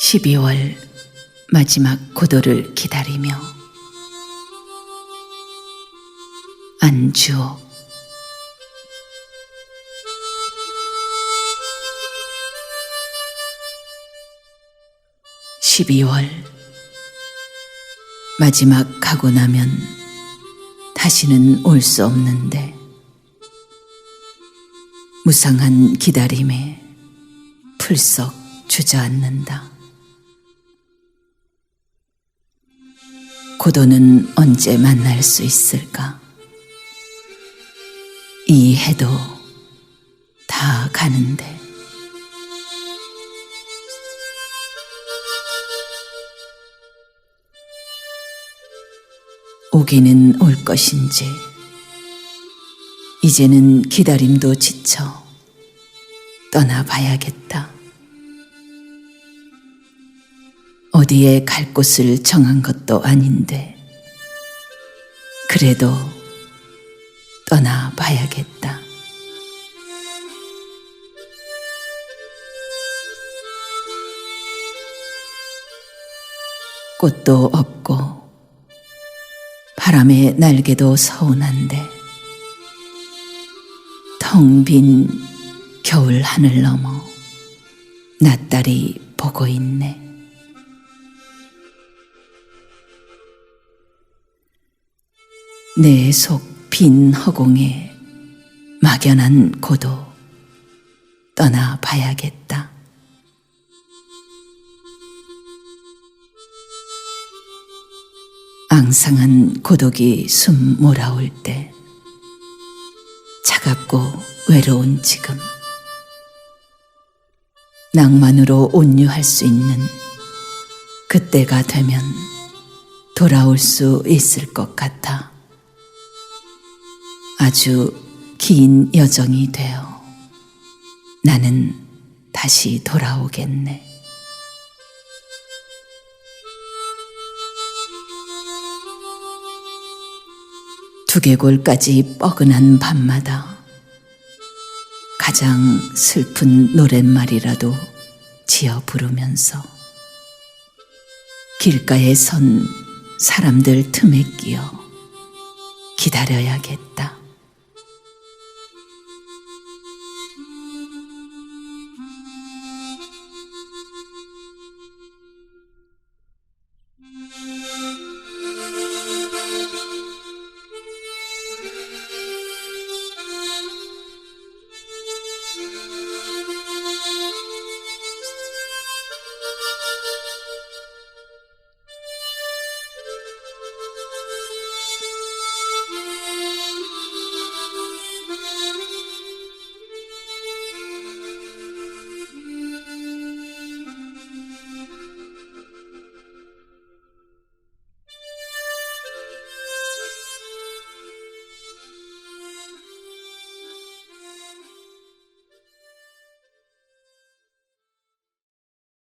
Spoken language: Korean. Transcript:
12월 마지막 고도를 기다리며 안주옥 (12월) 마지막 가고 나면 다시는 올 수 없는데 무상한 기다림에 풀썩 주저앉는다. 고도는 언제 만날 수 있을까? 이 해도 다 가는데. 오기는 올 것인지, 이제는 기다림도 지쳐 떠나봐야겠다. 어디에 갈 곳을 정한 것도 아닌데, 그래도 떠나봐야겠다. 꽃도 없고, 바람의 날개도 서운한데, 텅 빈 겨울 하늘 너머 낯달이 보고 있네. 내 속 빈 허공에 막연한 고도 떠나봐야겠다. 앙상한 고독이 숨 몰아올 때 차갑고 외로운 지금 낭만으로 온유할 수 있는 그때가 되면 돌아올 수 있을 것 같아 아주 긴 여정이 되어 나는 다시 돌아오겠네. 두개골까지 뻐근한 밤마다 가장 슬픈 노랫말이라도 지어 부르면서 길가에 선 사람들 틈에 끼어 기다려야겠다.